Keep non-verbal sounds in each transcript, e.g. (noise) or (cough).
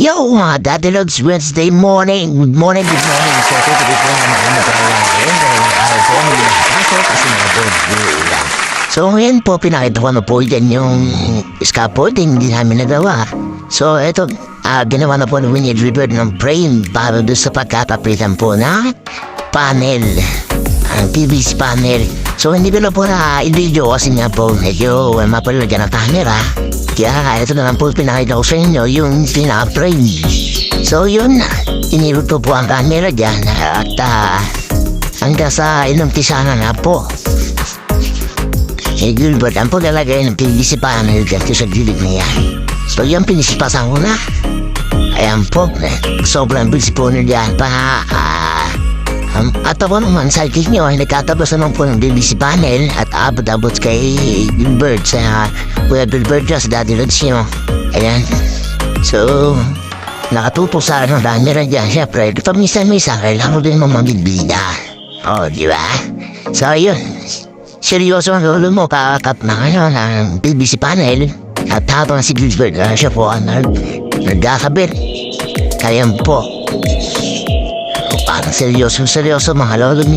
Yo, mga Daddy Loves, Wednesday morning. Morning, good morning. So, ito, ano araw po, kasi mga. So, ngayon po, pinakita ko na po dyan yung scaffolding, hindi namin nagawa. So, ito, ah, ginawa na po ni Winnie River ng frame para doon sa pagkakapitan po na panel. Ang PVC panel. So, hindi ko na po na i-video kasi nga po medyo uh, mapalagyan ng camera. Kaya ito na lang po pinakita ko sa inyo yung pinaka-frame. So, yun. Inirot po ang camera dyan at uh, hanggang sa inumpisahan na po. Eh, Gilbert, ang paglalagay ng PVC panel dyan sa gilid na yan. So, yan pinisipasan ko na. Ayan po, eh, sobrang bilis po na dyan pa. Ah, um, at ako naman, sidekick nyo, ay nagkatabas naman po ng BBC panel at abot-abot kay Gilbert sa Kuya Gilbert sa Daddy Lods nyo. Ayan. So, nakatuto sa ano, camera dyan. Siyempre, paminsan-minsan, kailangan din mamamibida. O, oh, di ba? So, yun. Seryoso ang lolo mo, kakap na ano, ng BBC panel. At habang si Gilbert, uh, siya po ang nag, nagkakabit. Kaya po, Parang seryoso seryoso mga lolo ni.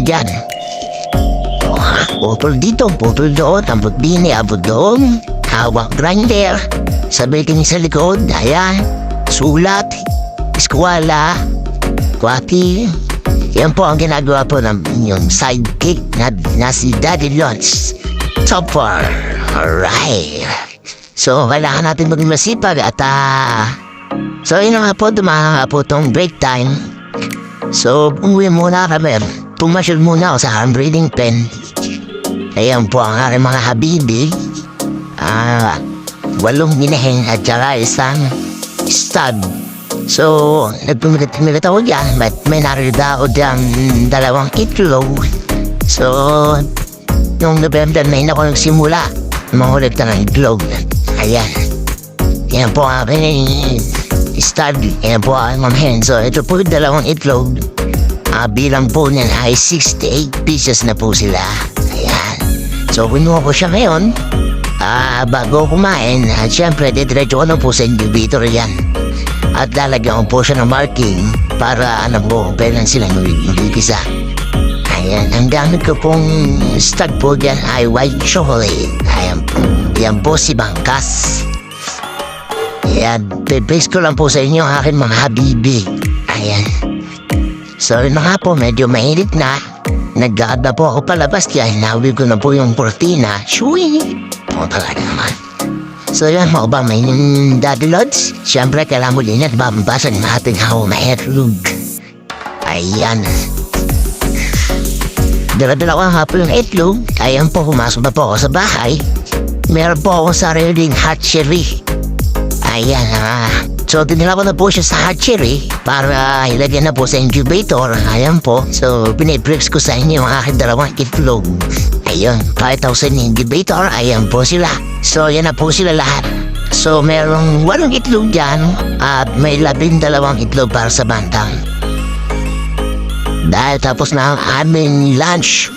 Oh, putol dito, putol doon, tambot bini, abot doon. Hawak grinder. Sabi kini sa likod, ayan. Sulat, eskwala, kwati. Yan po ang ginagawa po ng yung sidekick na, na si Daddy Lons. Topper. Alright. So, kailangan natin maging masipag at ah... so, yun nga po, dumaha nga po tong break time. So, umuwi muna kami. Pumasyal muna ako sa handreading pen. Ayan po ang aking mga habibi. Ah, walong ginahing at saka isang stud. So, nagpumilit-milit ako dyan. But may narida ako dyan dalawang itlog. So, nung November 9 ako nagsimula, mangulit na ng itlog. Ayan. Yan po ang aking stud. Yan po ang mamahin. So, ito po dalawang itlog. Ah, bilang po niyan ay 68 pieces na po sila. Ayan. So, kinuha ko siya ngayon. Ah, bago kumain, at syempre, didiretso ko na po sa incubator yan. At lalagyan ko po siya ng marking para ano po, kailan sila magigisa. Ayan, ang gamit ko pong stud po dyan ay white chocolate. Ayan po. Yan po si Bangkas. Ayan, base ko lang po sa inyo ang aking mga habibi. Ayan. So, yun na nga po, medyo mainit na. Nag-gaad na po ako palabas kaya hinawi ko na po yung kurtina. Shui! Oo talaga naman. So yan, mga ba may daddy lods? Siyempre, kailangan mo din at babasan natin how mahetlog. Ayan. Dala-dala ko ang hapon ng itlog. Ayan po, pumasok na po ako sa bahay. Meron po akong sariling hatchery. Ayan ah. So, dinala ko na po siya sa hatchery para ilagyan na po sa incubator. Ayan po. So, pinibricks ko sa inyo ang aking dalawang itlog. Ayun, 5,000 incubator. Ayan po sila. So, yan na po sila lahat. So, merong walong itlog dyan at may labing dalawang itlog para sa bantang. Dahil tapos na ang aming lunch,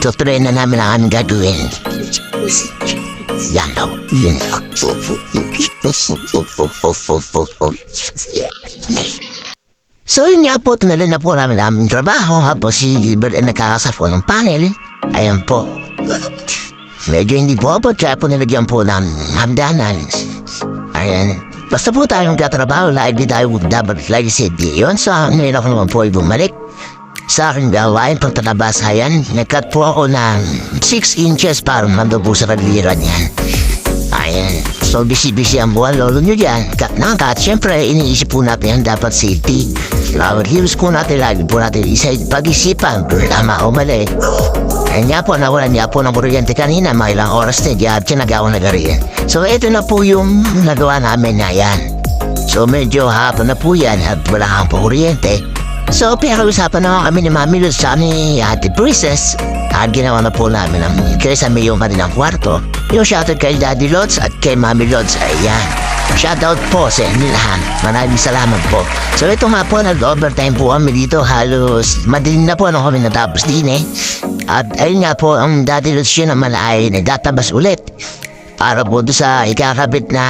tutuloy na namin ang aming gagawin. Yan daw. So yun nga po, tunala na po namin ang aming trabaho habang si Gilbert ay nakakasafo ng panel. Ayan po. Medyo hindi po abot kaya po nilagyan po ng hamdanan. Ayan. Basta po tayong katrabaho, lagi tayo dapat lagi si Dion. So ngayon ako naman po ay bumalik sa aking gawain pagtatabas ayan. Nagkat po ako ng 6 inches para mando po sa kagliran yan. Ayan. So, busy-busy ang buwan, lolo nyo dyan. Kat na kat, syempre, iniisip po natin yan dapat safety. Flower heroes po natin, lagi po natin isa pag-isipan. Tama o mali. Ayun nga po, nawalan niya po ng kuryente kanina, mga ilang oras na, diyan, sinagawa na gariyan. So, ito na po yung nagawa namin na yan. So, medyo hapon na po yan at wala kang po kuryente. So, pinag-usapan na kami ni Mami Luz sa ni Ate Princess. At ginawa na po namin ang kaysa may yung kanilang kwarto. Yung shoutout kay Daddy Lods at kay Mami Lods. Ayan. Shoutout po sa inyo lahat. Maraming salamat po. So ito nga po, nag-overtime po kami dito. Halos madilim na po nung kami natapos din eh. At ayun nga po, ang Daddy Lods yun naman ay nagtatabas ulit. Para po doon sa ikakabit na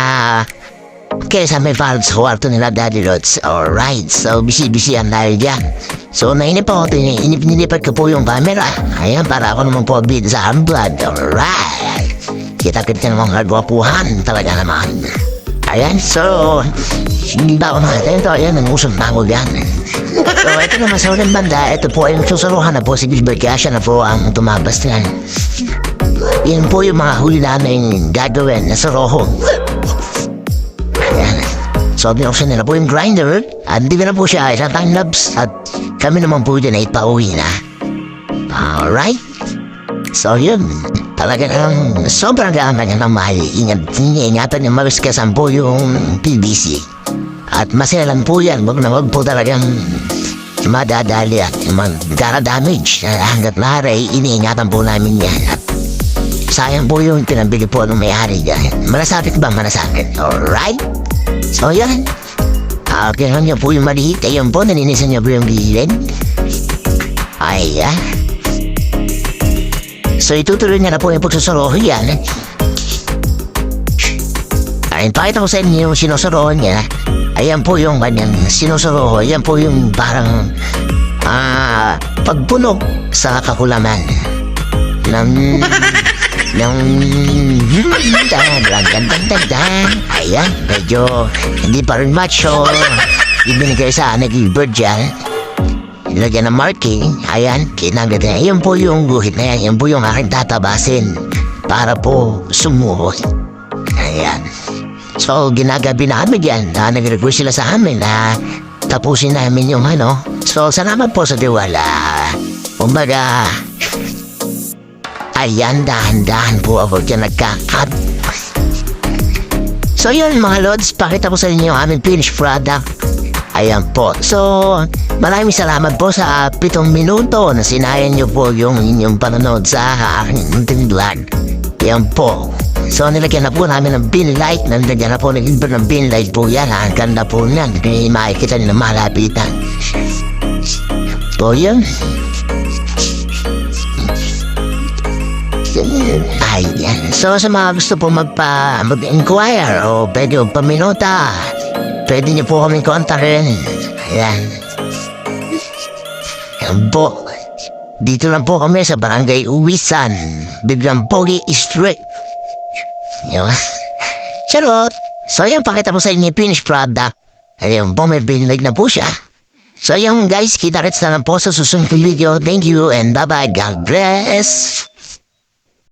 Kesa may parang sa kwarto nila Daddy Rods. Alright, so busy-busy ang dahil dyan. So nainip po, inip nilipat ko po yung camera. Ayan, para ako naman po bid sa blood. Alright. Kita-kita naman kagwapuhan talaga naman. Ayan, so, hindi ba ako nakatento? Ayan, nangusap na ako yan. So, ito naman sa ulang banda, ito po ay susuruhan na po si Gilbert Cassia na po ang tumabas niyan. Yan po yung mga huli namin gagawin na sa roho. So, binuksan nila po yung grinder at hindi na po siya isang lapse at kami naman po dyan ay pauwi na. Alright. So, yun. Talaga nang sobrang gaan kanya ng mahal. Ingat, iniingatan niya mawiskasan po yung PVC. At maselan po yan. Huwag na huwag po talagang madadali at magkaka-damage. Hanggat maaari, iniingatan po namin yan. At sayang po yung pinabili po ng may-ari dyan. Malasakit ba malasakit? Alright? So yan. Okay lang niyo po yung maliit. Ayun po, naninisan niyo po yung gilid. Ay, ah. So itutuloy niya na po yung pagsusoroho yan. Ay, pakita ko sa inyo yung sinusoroho niya. Ayan po yung kanyang sinusoroho. Ayan po yung parang ah, pagpunog sa kakulaman. Ng... (laughs) ng... dan, dan, dan. Ayan, medyo hindi pa rin macho. Ibinigay sa ni Gilbert dyan. Nilagyan ng marking, ayan, kinagad na. Yan po yung guhit na yan, yan po yung aking tatabasin para po sumuhot. Ayan. So, ginagabi namin yan na nag-request sila sa amin na tapusin namin yung ano. So, salamat po sa tiwala. Kumbaga, ayan, dahan-dahan po ako dyan nagkakat. So yun mga lods, pakita ko sa inyo ang aming finished product. Ayan po. So, maraming salamat po sa pitong minuto na sinayan niyo po yung inyong panonood sa aking munting vlog. Yan po. So, nilagyan na po namin ng bin light. Nilagyan na po ng iba ng bin light po yan. Ang ganda po niyan. Hindi makikita niyo na malapitan. So, yun. Ayan. So, sa mga gusto po magpa, mag-inquire o pwede yung paminota, pwede niyo po kaming kontakin. Ayan. Ayan po. Dito lang po kami sa Barangay Uwisan, Biglang Pogi Street. Yun. Charot! So, yan, pakita mo sa inyo yung finished product. Ayun po, may binlag na po siya. So, yung guys, kita-kits na po sa susunod video. Thank you and bye-bye. God bless!